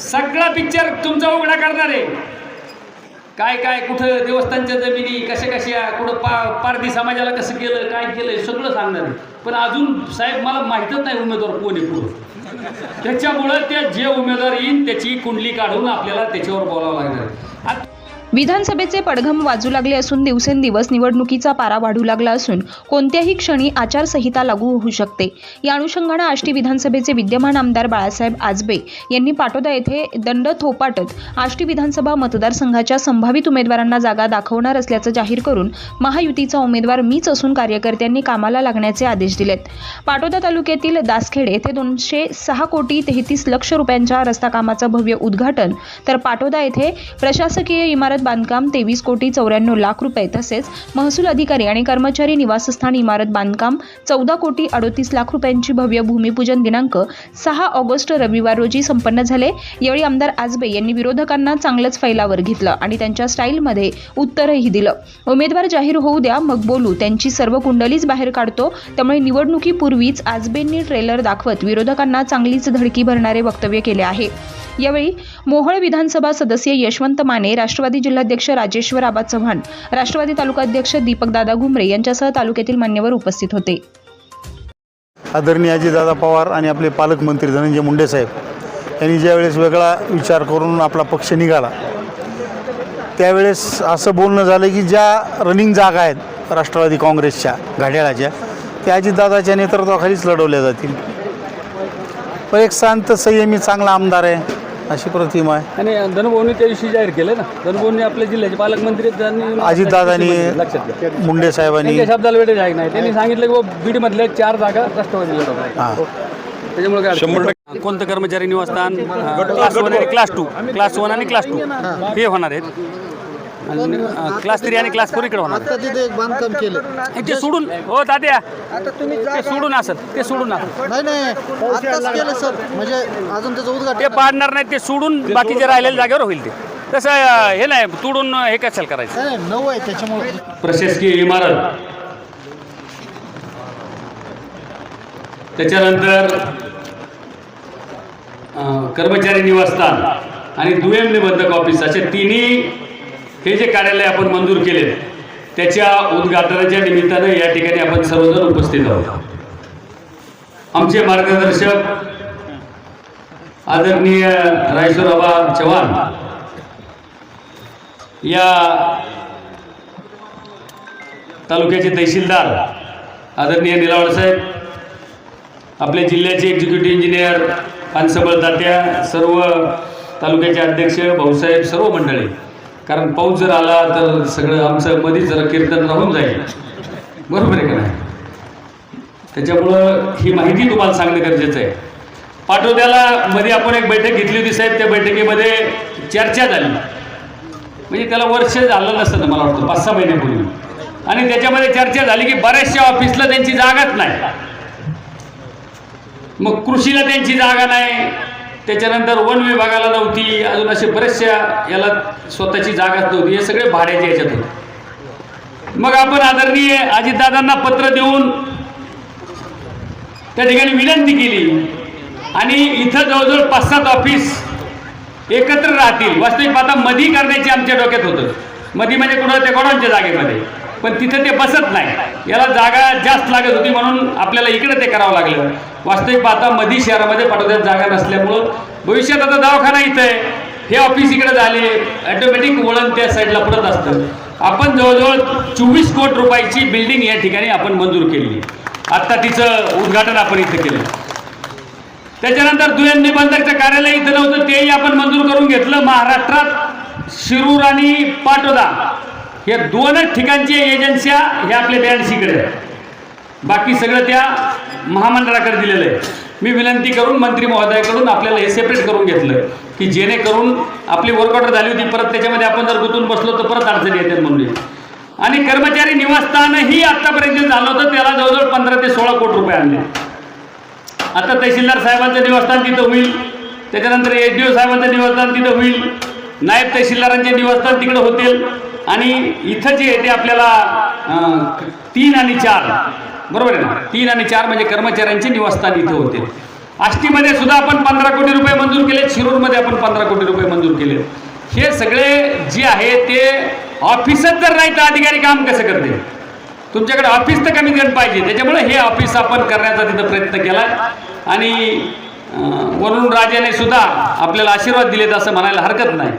सगळा पिक्चर तुमचा उघडा करणार. आहे काय काय कुठं देवस्थानच्या जमिनी कशा कशा कुठं पा पारधी समाजाला कसं केलं काय केलं सगळं सांगणार आहे. पण अजून साहेब मला माहीतच नाही उमेदवार कोण आहे पुढं. त्याच्यामुळं त्या जे उमेदवार येईन त्याची कुंडली काढून आपल्याला त्याच्यावर बोलावं लागणार आहे. विधानसभेचे पडघम वाजू लागले असून दिवसेंदिवस निवडणुकीचा पारा वाढू लागला असून कोणत्याही क्षणी आचारसंहिता लागू होऊ शकते. या अनुषंगानं आष्टी विधानसभेचे विद्यमान आमदार बाळासाहेब आजबे यांनी पाटोदा येथे दंड थोपाटत आष्टी विधानसभा मतदारसंघाच्या संभावित उमेदवारांना जागा दाखवणार असल्याचं जाहीर करून महायुतीचा उमेदवार मीच असून कार्यकर्त्यांनी कामाला लागण्याचे आदेश दिलेत. पाटोदा तालुक्यातील दासखेडे येथे दोनशे सहा कोटी तेहतीस लक्ष रुपयांच्या रस्ता कामाचं भव्य उद्घाटन तर पाटोदा येथे प्रशासकीय इमारत बांधकाम तेवीस कोटी चौऱ्याण्णव लाख रुपये तसेच महसूल अधिकारी आणि कर्मचारी निवासस्थान इमारत बांधकाम चौदा कोटी अडोतीस लाख रुपयांची भव्य भूमिपूजन दिनांक सहा ऑगस्ट रविवार रोजी संपन्न झाले. यावेळी आमदार आजबे यांनी विरोधकांना चांगलंच फैलावर घेतलं आणि त्यांच्या स्टाईलमध्ये उत्तरही दिलं. उमेदवार जाहीर होऊ द्या मग बोलू. त्यांची सर्व कुंडलीच बाहेर काढतो. त्यामुळे निवडणुकीपूर्वीच आजबेंनी ट्रेलर दाखवत विरोधकांना चांगलीच धडकी भरणारे वक्तव्य केले आहे. यावेळी मोहोळ विधानसभा सदस्य यशवंत माने राष्ट्रवादी जिल्हाध्यक्ष राजेश्वर आबा चव्हाण राष्ट्रवादी तालुकाध्यक्ष दीपकदादा घुमरे यांच्यासह तालुक्यातील मान्यवर उपस्थित होते. आदरणीय अजितदादा पवार आणि आपले पालकमंत्री धनंजय मुंडे साहेब यांनी ज्यावेळेस वेगळा विचार करून आपला पक्ष निघाला त्यावेळेस असं बोलणं झालं की ज्या रनिंग जागा आहेत राष्ट्रवादी काँग्रेसच्या घड्याळाच्या त्या अजितदादाच्या नेतृत्वाखालीच लढवल्या जातील. पण एक शांत संयमी चांगला आमदार आहे. अशी प्रतिमा आहे. आणि धनुभाऊनी त्या दिवशी जाहीर केलं ना. धनुभाऊनी आपल्या जिल्ह्याचे पालकमंत्री आहेत, त्यांनी अजितदादांनी लक्षात घ्या. मुंडे साहेबांनी त्यांच्या शब्दाला वेळ आहे नाही. त्यांनी सांगितलं की बाबा बीडमधल्या चार जागा राष्ट्रवादी हां. त्याच्यामुळे काय शंभर कोणतं कर्मचारी निवासस्थान क्लास वन आणि क्लास टू क्लास वन आणि क्लास टू हे होणार आहेत. क्लास थ्री आणि क्लास फोर इकडे होणार. आता तिथे एक बांधकाम केलं. ते सोडून हो तात्या. आता तुम्ही ते सोडून असत ते सोडून असत नाही नाही केलं सर. म्हणजे अजून त्याचं ते उद्घाटन पाडणार नाही ते सोडून बाकीचे राहिलेल्या जागेवर होईल ते. तसं हे नाही तोडून हे कशाला करायचं? नाही नाही, नऊ आहे त्याच्यामुळे. प्रशासकीय इमारत. त्याच्यानंतर अं, कर्मचारी निवासस्थान आणि दुय्यम निबंधक ऑफिस असे तिन्ही हे जे कार्यालय आपण मंजूर केले त्याच्या उद्घाटनाच्या निमित्तानं या ठिकाणी आपण सर्वजण उपस्थित आहोत. आमचे मार्गदर्शक आदरणीय रायसोराबा चव्हाण या तालुक्याचे तहसीलदार आदरणीय निलावळ साहेब आपल्या जिल्ह्याचे एक्झिक्युटिव्ह इंजिनियर पानसबळ तात्या सर्व तालुक्याचे अध्यक्ष भाऊसाहेब सर्व मंडळी. कारण पाऊस जर आला तर सगळं आमचं मधी जरा कीर्तन राहून जाईल. बरोबर आहे का नाही? त्याच्यामुळं ही माहिती तुम्हाला सांगणं गरजेचं आहे. पाटोद्याला मध्ये आपण एक बैठक घेतली होती साहेब त्या बैठकीमध्ये चर्चा झाली. म्हणजे त्याला वर्ष झालं नसतं मला वाटतं पाच सहा महिन्यापूर्वी. आणि त्याच्यामध्ये चर्चा झाली की बऱ्याचशा ऑफिसला त्यांची जागाच नाही. मग कृषीला त्यांची जागा नाही. त्याच्यानंतर वन विभागाला नव्हती अजून असे बऱ्याचशा याला स्वतःची जागाच नव्हती. हे सगळे भाड्याचे याच्यात होते. मग आपण आदरणीय अजितदादांना पत्र देऊन त्या ठिकाणी विनंती केली. आणि इथं जवळजवळ पाच सात ऑफिस एकत्र राहतील. वास्तविक आता मधी करण्याचे आमच्या डोक्यात होतं. मधी म्हणजे कुठं ते कोणाच्या जागेमध्ये. पण तिथं ते बसत नाही. याला जागा जास्त लागत होती म्हणून आपल्याला इकडे ते करावं लागलं. वास्तविक पाहता मधी शहरामध्ये पाठवण्यात जागा नसल्यामुळं भविष्यात आता दवाखाना इथं आहे. हे ऑफिस इकडे झाले ॲटोमॅटिक वळण त्या साईडला पडत असतं. आपण जवळजवळ चोवीस कोट रुपयाची बिल्डिंग या ठिकाणी आपण मंजूर केली. आत्ता तिचं उद्घाटन आपण इथं केलं. त्याच्यानंतर दुय्यम निबंधकचं कार्यालय इथं नव्हतं तेही आपण मंजूर करून घेतलं. महाराष्ट्रात शिरूर आणि पाटोदा या दोनच ठिकाणच्या एजन्स्या हे आपल्या ब्याऐंशीकडे आहेत. बाकी सगळं त्या महामंडळाकडे दिलेलं आहे. मी विनंती करून मंत्री महोदयाकडून आपल्याला हे सेपरेट करून घेतलं की जेणेकरून आपली वर्कआउट झाली होती परत त्याच्यामध्ये आपण जर गुंतून बसलो तर परत अडचणी येतात म्हणून. आणि कर्मचारी निवासस्थानही आत्तापर्यंत झालं होतं त्याला जवळजवळ पंधरा ते सोळा कोटी रुपये आणले. आता तहसीलदार साहेबांचं निवासस्थान तिथं होईल. त्याच्यानंतर एस डी ओ साहेबांचं निवासस्थान तिथं होईल. नायब तहसीलदारांचे निवासस्थान तिकडं होतील. आणि इथं जे आहे ते आपल्याला तीन आणि चार बरोबर आहे ना? तीन आणि चार म्हणजे कर्मचाऱ्यांचे निवासस्थान इथं होते. आष्टीमध्ये सुद्धा आपण पंधरा कोटी रुपये मंजूर केले शिरूरमध्ये आपण पंधरा कोटी रुपये मंजूर केले. हे सगळे जे आहे ते ऑफिसच जर नाही तर अधिकारी काम कसं करते तुमच्याकडे ऑफिस तर कमी कमी पाहिजे त्याच्यामुळे हे ऑफिस आपण करण्याचा तिथं प्रयत्न केला. आणि वरुण राजाने सुद्धा आपल्याला आशीर्वाद दिलेत असं म्हणायला हरकत नाही.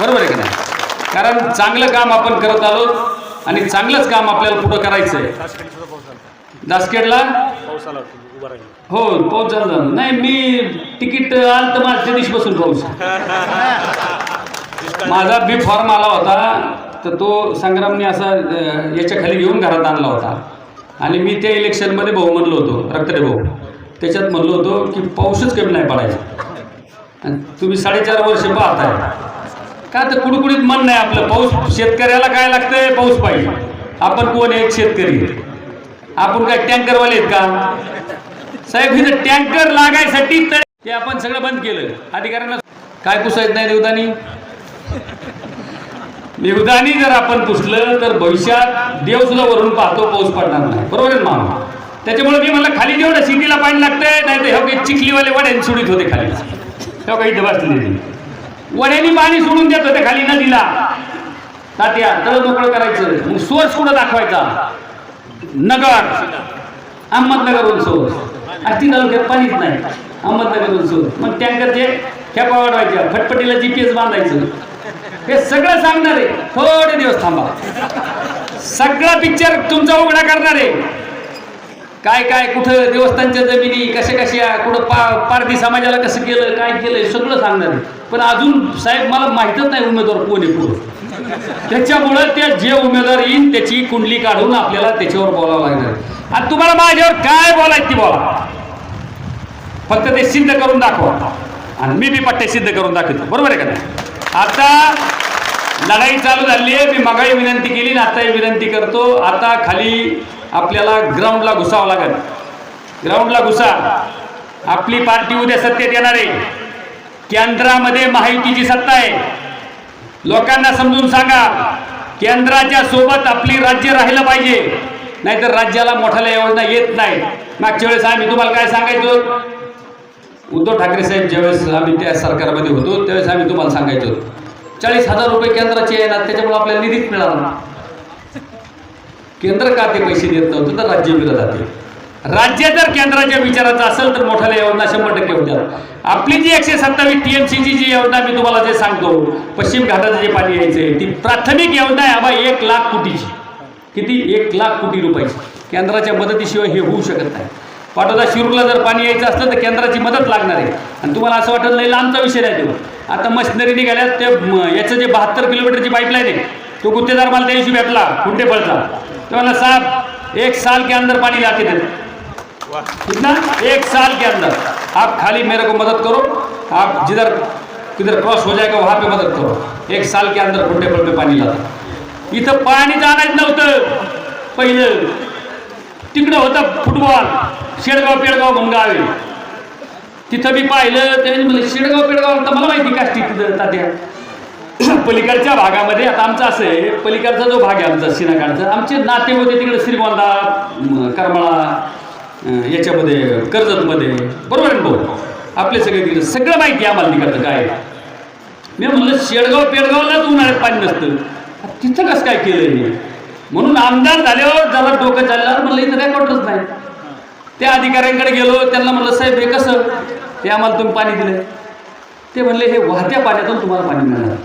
बरोबर आहे का नाही? कारण चांगलं काम आपण करत आलो आणि चांगलंच काम आपल्याला पुढं करायचं आहे दासखेडला हो पाऊस झाला. नाही मी तिकीट आलं तर माझ्या दिवशी बसून पाऊस. माझा बी फॉर्म आला होता तर तो संग्रामने असा अं, याच्या खाली घेऊन घरात आणला होता. आणि मी त्या इलेक्शनमध्ये भाऊ म्हणलो होतो रक्तडे भाऊ. त्याच्यात म्हणलो होतो की पाऊसच कमी नाही पडायचा. आणि तुम्ही साडेचार वर्ष पाहताय. का तर कुडकुडीत मन नाही आपलं. पाऊस शेतकऱ्याला काय लागतंय? पाऊस पाहिजे. आपण कोण आहे? शेतकरी. आपण काय टँकरवाले आहेत का? साहेब इथं टँकर लागायसाठी तर ते आपण सगळं बंद केलं. अधिकाऱ्यांना काय पुसायचं नाही देवदानी निवदानी जर आपण पुसलं तर भविष्यात देव सुद्धा वरून पाहतो पाऊस पडणार नाही. बरोबर आहे मामा? त्याच्यामुळे मी म्हणलं खाली जेवढं सिटीला पाणी लागतंय नाही तर हे काही चिखलीवाले वड्याने सोडित होते खाली. तेव्हा काही इथं बसलेले. वड्यानी पाणी सोडून देत होते खाली नदीला. तात्या तळ मोकळं करायचं. मग सोर्स कुठं दाखवायचा. नगर. अहमदनगर सोर्स अति तालुक्यात पाणीच नाही. अहमदनगर सोर्स मग टँकरचे खेपा वाढवायच्या. फटफटीला जी पी एस बांधायचं. हे सगळं सांगणार आहे. थोडे दिवस थांबा. सगळा पिक्चर तुमचा उघडा करणार आहे. काय काय कुठं देवस्थानच्या जमिनी कशा कशा कुठं पा पारधी समाजाला कसं केलं काय केलं सगळं सांगणार आहे. पण अजून साहेब मला माहीतच नाही उमेदवार कोण आहे पुढं. त्याच्यामुळं ते जे उमेदवार येईन त्याची कुंडली काढून आपल्याला त्याच्यावर बोलावं लागणार. आणि तुम्हाला माझ्यावर काय बोलायचं ती बोला. फक्त ते सिद्ध करून दाखवा. आणि मी बी पट्टे सिद्ध करून दाखवतो. बरोबर आहे का नाही? आता लढाई चालू झाली आहे. मी मगाही विनंती केली आणि आताही विनंती करतो. आता खाली आपल्याला ग्राउंडला घुसावं लागेल. ग्राउंडला घुसा. आपली पार्टी उद्या सत्तेत येणार आहे. केंद्रामध्ये महायुतीची सत्ता आहे. लोकांना समजून सांगा केंद्राच्या सोबत आपली राज्य राहिलं पाहिजे. नाहीतर राज्याला मोठ्याला योजना येत नाही. मागच्या वेळेस आम्ही तुम्हाला काय सांगायचो? उद्धव ठाकरे साहेब ज्यावेळेस आम्ही त्या सरकारमध्ये होतो त्यावेळेस आम्ही तुम्हाला सांगायचो चाळीस हजार रुपये केंद्राचे येणार त्याच्यामुळे आपल्याला निधीच मिळाला. केंद्र का ते पैसे देत नव्हतं तर राज्य मिळत जाते राज्य जर केंद्राच्या विचाराचं असेल तर मोठ्याला योजना शंभर टक्के होतात आपली जी एकशे सत्तावीस टी एम सीची जी योजना मी तुम्हाला जे सांगतो पश्चिम घाटाचं जे पाणी यायचंय ती प्राथमिक योजना आहे आबा एक लाख कोटीची. किती? एक लाख कोटी रुपयाची. केंद्राच्या मदतीशिवाय हे होऊ शकत नाही. पाठोदा शिरूरला जर पाणी यायचं असलं तर केंद्राची मदत लागणार आहे. आणि तुम्हाला असं वाटत नाही लांबचा विषय नाही तो. आता मशिनरी निघाल्या ते याचं जे बहात्तर किलोमीटरची पाईपलाईन आहे तो गुत्तेदार मला त्या दिवशी भेटला खुंटेपळचा तो मला साहेब एक साल के अंदर पाणी लागते कितना एक साल के अंदर। आप खाली मेरे को मदद करो। आप जिधर किधर क्रॉस हो जाएगा वहाँ पे मदद करो। एक साल के अंदर खुंटे पड़ पे पाणी लाता। इथं पाणी जाणारच नव्हतं। पहिलं तिकडं होतं फुटबॉल शेडगाव पेडगाव म्हणून गाव आहे तिथं मी पाहिलं त्यांनी म्हणलं शेडगाव पेडगाव तर मला माहिती का तिथं तात्या? पलीकडच्या भागामध्ये आता आमचं असं आहे पलीकडचा जो भाग आहे आमचा सिनाकाडचा आमचे नाते होते तिकडे श्रीगोंदा करमळा याच्यामध्ये कर्जतमध्ये. बरोबर आहे भाऊ? आपले सगळे तिकडे सगळं माहिती आम्हाला तिकडचं काय मी म्हणलं शेडगाव पेडगावलाच उन्हाळ्यात पाणी नसतं. तिथं कसं काय केलं मी? म्हणून आमदार झाल्यावर जरा डोकं चालल्यावर म्हणलं इथं काय नाही. त्या अधिकाऱ्यांकडे गेलो त्यांना म्हणलं साहेब हे कसं? ते आम्हाला तुम्ही पाणी दिलं ते म्हणले हे वाहत्या पाण्यातून तुम्हाला पाणी मिळणार.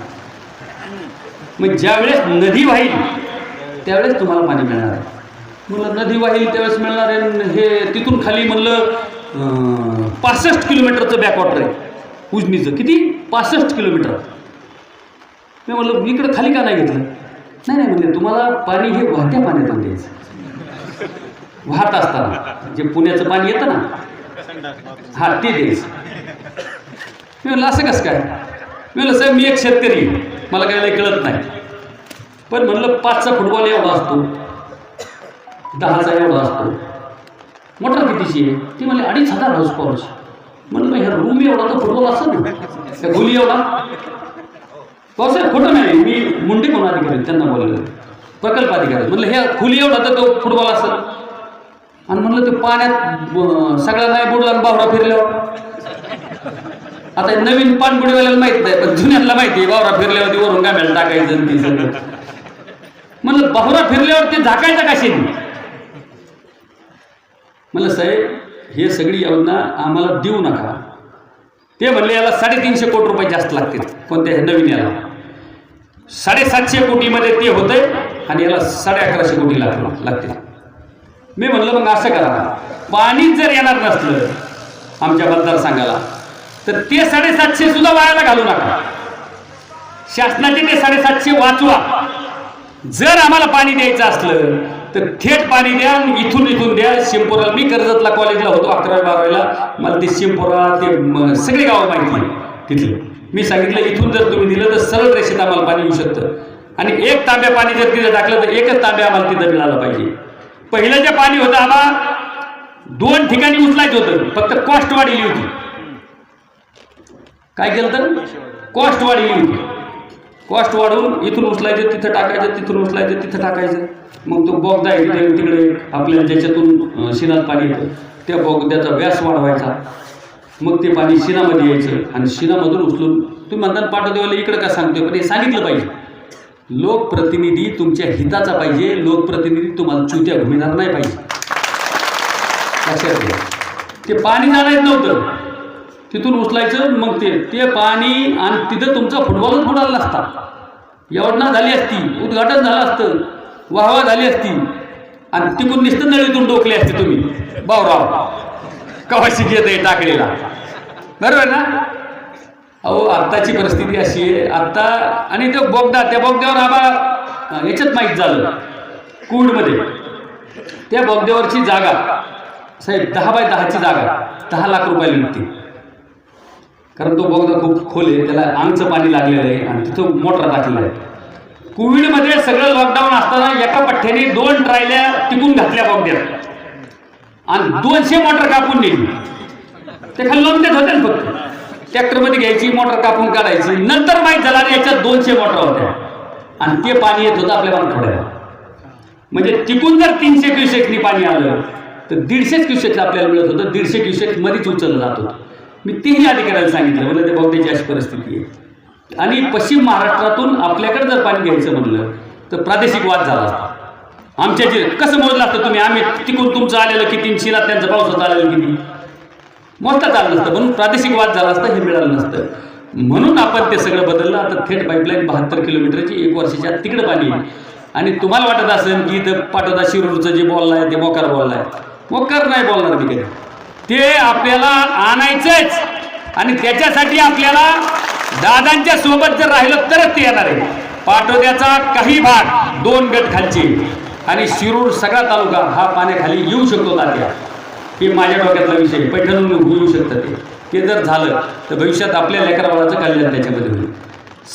मग ज्यावेळेस नदी वाहील त्यावेळेस तुम्हाला पाणी मिळणार. म्हणलं नदी वाहील त्यावेळेस मिळणार आहे. हे तिथून खाली म्हणलं पासष्ट किलोमीटरचं बॅकवॉटर आहे. उजनीचं. किती? पासष्ट किलोमीटर. मी म्हणलं इकडं खाली का नाही घेतलं? नाही नाही म्हणजे तुम्हाला पाणी हे वाहत्या पाण्यातून द्यायचं. वाहत असताना. जे पुण्याचं पाणी येतं ना हा ते द्यायचं. मी म्हणलं असं कसं काय? मी म्हणलं साहेब मी एक शेतकरी मला काय कळत नाही. पण म्हणलं पाचचा फुटबॉल एवढा असतो. दहाचा एवढा असतो. मोटर कितीची आहे? ती म्हणजे अडीच हजार हाऊस पॉवरची म्हणलं मग ह्या रूम एवढा तर फुटबॉल असतो ना. त्या खोली एवढा. पावसाळ्यात खोटं नाही. मी मुंडे म्हणून अधिकारी? त्यांना बोललो. प्रकल्प अधिकारी. म्हणलं हे खुली एवढा तर तो फुटबॉल असेल. आणि म्हणलं ते पाण्यात सगळ्या सगळा नाही बुडला आणि बावरा फिरल्यावर. आता नवीन पाणबुडीवाल्याला माहीत नाही पण जुन्याला माहिती आहे बावरा फिरल्यावर ती वरून गाम्याला टाकायचं म्हणलं बावरा फिरल्यावर ते झाकायचं कशाने? म्हणलं साहेब हे सगळी योजना आम्हाला देऊ नका. ते म्हणले याला साडेतीनशे कोटी रुपये जास्त लागतील कोणत्या ह्या नवीन याला. साडेसातशे कोटीमध्ये ते होतंय आणि याला साडे अकराशे कोटी लाग लागतील. मी म्हणलं मग असं करा पाणीच जर येणार नसलं आमच्या मतदारसंघाला तर ते साडेसातशे सुद्धा वायाला घालू नका. शासनाचे ते साडेसातशे वाचवा. जर आम्हाला पाणी द्यायचं असलं तर थेट पाणी द्या इथून इथून द्या. शिंपोरा मी कर्जतला कॉलेजला होतो अकरावी बारावीला. मला ते शिंपोरा ते सगळे गावं माहिती तिथले. मी सांगितलं इथून जर तुम्ही दिलं तर सरळ रेषेत आम्हाला पाणी येऊ शकतं. आणि एक तांब्या पाणी जर तिथं टाकलं तर एकच तांब्या आम्हाला तिथं मिळालं पाहिजे. पहिलं जे पाणी होतं आम्हाला दोन ठिकाणी उचलायचं होतं. फक्त कॉस्ट वाढली होती. काय केलं तर? कॉस्ट वाढली होती. कॉस्ट वाढवून इथून उचलायचं तिथं टाकायचं तिथून उचलायचं तिथं टाकायचं. मग तो बोगदा आहे तिकडे आपल्या ज्याच्यातून शिनात पाणी येतं त्या बोगद्याचा व्यास वाढवायचा. मग ते पाणी शिनामध्ये यायचं आणि शिनामधून उचलून तुम्ही म्हणता पाठवतेवाला इकडं का सांगतोय? पण हे सांगितलं पाहिजे. लोकप्रतिनिधी तुमच्या हिताचा पाहिजे लोकप्रतिनिधी तुम्हाला चुत्या घुमिणार नाही पाहिजे. लक्षात घ्या ते पाणी जाणार नव्हतं. तिथून उचलायचं मग ते. ते पाणी आणि तिथं तुमचा फुटबॉलच बुडाला नसता योजना झाली असती उद्घाटन झालं असतं वाहवा झाली असती. आणि तिकून निसतं नळीतून डोकले असते तुम्ही. बावराव कवाशी घेत आहे टाकलेला बरोबर ना? अहो आत्ताची परिस्थिती अशी आहे. आत्ता आणि तो बोगदा त्या बोगद्यावर आबा याच्यात माहीत झालं. कोविडमध्ये. त्या बोगद्यावरची जागा साहेब दहा बाय दहाची जागा दहा लाख रुपयाला मिळते कारण तो बोगदा खूप खोल आहे त्याला आंगचं पाणी लागलेलं आहे आणि तिथं मोटर टाकलेलं आहे. कोविडमध्ये सगळं लॉकडाऊन असताना एका पठ्ठ्याने दोन ट्रायल्या टिकून घातल्या बोगद्यात आणि दोनशे मोटर कापून नेली. ते खाली लावून होते ना फक्त. ट्रॅक्टरमध्ये घ्यायची मोटर कापून काढायची नंतर माहीत झाला याच्यात दोनशे मोटर होत्या. आणि ते पाणी येत होतं आपल्या थोड्या म्हणजे टिकून जर तीनशे क्युसेकनी पाणी आलं तर दीडशेच क्युसेकला आपल्याला मिळत होतं दीडशे क्युसेक मध्येच उचललं जात होतं. मी तीनही अधिकाऱ्याला सांगितलं मला ते बहुतेक अशी परिस्थिती आहे. आणि पश्चिम महाराष्ट्रातून आपल्याकडे जर पाणी घ्यायचं म्हणलं तर प्रादेशिक वाद झाला असता. आमच्या जे कसं मोजलं असतं तुम्ही? आम्ही तिकून तुमचं आलेलं किती? शिला त्यांचं पावसाचं आलेलं किती? मोजताच आलं नसतं म्हणून प्रादेशिक वाद झाला असता हे मिळालं नसतं. म्हणून आपण ते सगळं बदललं. आता थेट पाईपलाईन बहात्तर किलोमीटरची एक वर्षाच्या तिकडं पाणी आणि तुम्हाला वाटत असेल की इथं पाठवता शिरूरचं जे बोललं आहे ते मोकार बोललं आहे. मोकार नाही बोलणार मी कधी. ते आपल्याला आणायचंच. आणि त्याच्यासाठी आपल्याला दादांच्या सोबत जर राहिलं तरच ते येणार आहे. पाटोद्याचा काही भाग दोन गट खालचे. आणि शिरूर सगळा तालुका हा पाण्याखाली येऊ शकतो तात्या. हे माझ्या डोक्यातला विषय पैठण होऊ शकतं ते. ते जर झालं तर भविष्यात आपल्या लेकराबाळाचं कल्याण त्याच्यामध्ये होईल.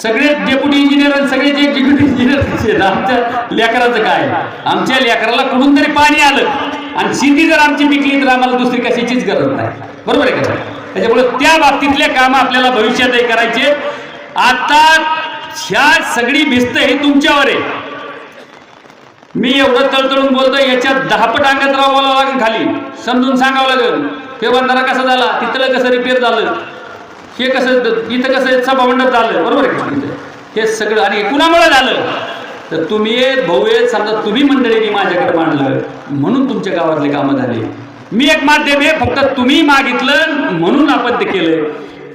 सगळेच डेप्युटी इंजिनियर आणि सगळे जे एक्झिक्युटिव्ह इंजिनियर आमच्या लेकराचं काय? आमच्या लेकराला कुठून तरी पाणी आलं. आणि शेती जर आमची पिकली तर आम्हाला दुसरी कशाचीच गरज नाही. बरोबर आहे का त्याच्यामुळे त्या बाबतीतले कामं आपल्याला भविष्यातही करायचे. आता ह्या सगळी भिस्त हे तुमच्यावर आहे. मी एवढं तळतळून बोलतो याच्यात दहापट अंगात राहावं लागेल खाली. समजून सांगावं लागेल. हे बंधारा कसा झाला? तिथलं कसं रिपेअर झालं? हे कसं इथं कसं सभामंडप झालं? बरोबर आहे हे सगळं. आणि कुणामुळे झालं? तर तुम्ही येत भाऊ येत समजा तुम्ही मंडळीने माझ्याकडे मांडलं म्हणून तुमच्या गावातले कामं झाले. मी एक माध्यम आहे फक्त तुम्ही मागितलं म्हणून आपण ते केलं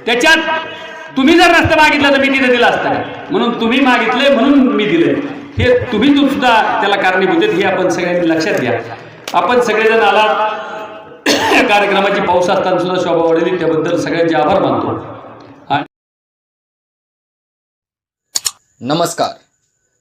त्याच्यात तुम्ही जर रस्ता मागितलं तर मी तिथे दिलं असता म्हणून तुम्ही मागितलंय म्हणून मी दिलंय. हे तुम्ही तू सुद्धा त्याला कारणीभूत हे आपण सगळ्यांनी लक्षात घ्या. आपण सगळेजण आलात. कार्यक्रमाची पाऊस असताना सुद्धा शोभा वाढली त्याबद्दल सगळ्यांचे आभार मानतो. नमस्कार.